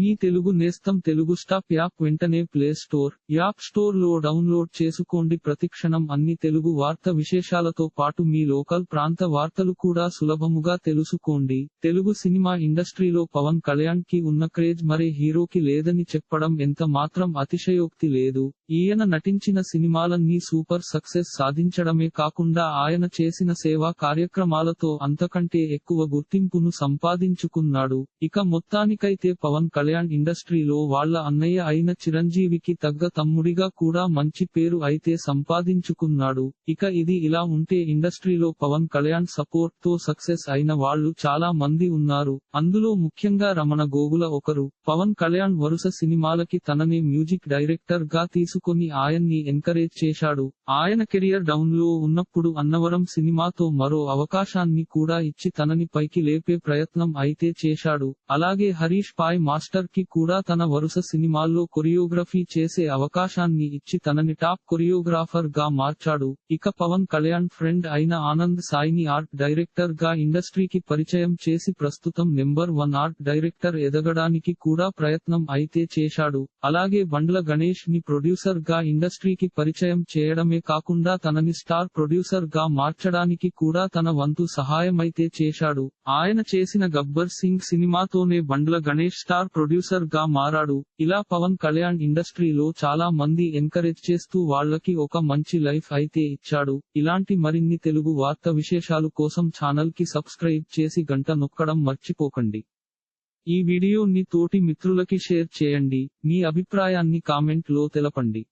మీ తెలుగు నేస్తం Telugu stop app వెంటనే play store app స్టోర్లో డౌన్లోడ్ చేసుకోండి. ప్రతిక్షణం అన్ని తెలుగు వార్త విశేషాలతో పాటు మీ లోకల్ ప్రాంత వార్తలు కూడా సులభముగా తెలుసుకోండి. తెలుగు సినిమా ఇండస్ట్రీలో పవన్ కళ్యాణ్కి ఉన్న క్రేజ్ మరే హీరోకి లేదని చెప్పడం ఎంత మాత్రం అతిశయోక్తి లేదు. ఈయన నటించిన సినిమాలన్నీ సూపర్ సక్సెస్ సాధించడమే కాకుండా ఆయన చేసిన సేవా కార్యక్రమాలతో అంతకంటే ఎక్కువ గుర్తింపును సంపాదించుకున్నాడు. ఇక మొత్తానికైతే పవన్ కళ్యాణ్ ఇండస్ట్రీలో వాళ్ళ అన్నయ్య అయిన చిరంజీవికి తగ్గ తమ్ముడిగా కూడా మంచి పేరు అయితే సంపాదించుకున్నాడు. ఇక ఇది ఇలా ఉంటే ఇండస్ట్రీలో పవన్ కళ్యాణ్ సపోర్ట్తో సక్సెస్ అయిన వాళ్ళు చాలా మంది ఉన్నారు. అందులో ముఖ్యంగా రమణ గోగుల ఒకరు. పవన్ కళ్యాణ్ వరుస సినిమాలకి తననే మ్యూజిక్ డైరెక్టర్గా తీసుకొని ఆయన్ని ఎంకరేజ్ చేశాడు. ఆయన కెరియర్ డౌన్లో ఉన్నప్పుడు అన్నవరం సినిమాతో మరో అవకాశాన్ని కూడా ఇచ్చి తనని పైకి లేపే ప్రయత్నం అయితే చేశాడు. అలాగే హరీష్ పాయ్ మాస్టర్ కి కూడా తన వరుస సినిమాల్లో కొరియోగ్రఫీ చేసే అవకాశాన్ని ఇచ్చి తనని టాప్ కొరియోగ్రాఫర్గా మార్చాడు. ఇక పవన్ కళ్యాణ్ ఫ్రెండ్ అయిన ఆనంద్ సాయిని ఆర్ట్ డైరెక్టర్గా ఇండస్ట్రీకి పరిచయం చేసి ప్రస్తుతం నెంబర్ వన్ ఆర్ట్ డైరెక్టర్ ఎదగడానికి కూడా ప్రయత్నం అయితే చేశాడు. అలాగే బండ్ల గణేష్ని ప్రొడ్యూసర్గా ఇండస్ట్రీకి పరిచయం చేయడమే కాకుండా తనని స్టార్ ప్రొడ్యూసర్గా మార్చడానికి కూడా తన వంతు సహాయమైతే చేశాడు. ఆయన చేసిన గబ్బర్ సింగ్ సినిమాతోనే బండ్ల గణేష్ స్టార్ ప్రొడ్యూసర్గా మారాడు. ఇలా పవన్ కళ్యాణ్ ఇండస్ట్రీలో చాలా మంది ఎంకరేజ్ చేస్తూ వాళ్ళకి ఒక మంచి లైఫ్ అయితే ఇచ్చాడు. ఇలాంటి మరిన్ని తెలుగు వార్త విశేషాలు కోసం ఛానల్కి సబ్స్క్రైబ్ చేసి గంట నొక్కడం మర్చిపోకండి. ఈ వీడియోని తోటి మిత్రులకి షేర్ చేయండి. మీ అభిప్రాయాన్ని కామెంట్లో తెలపండి.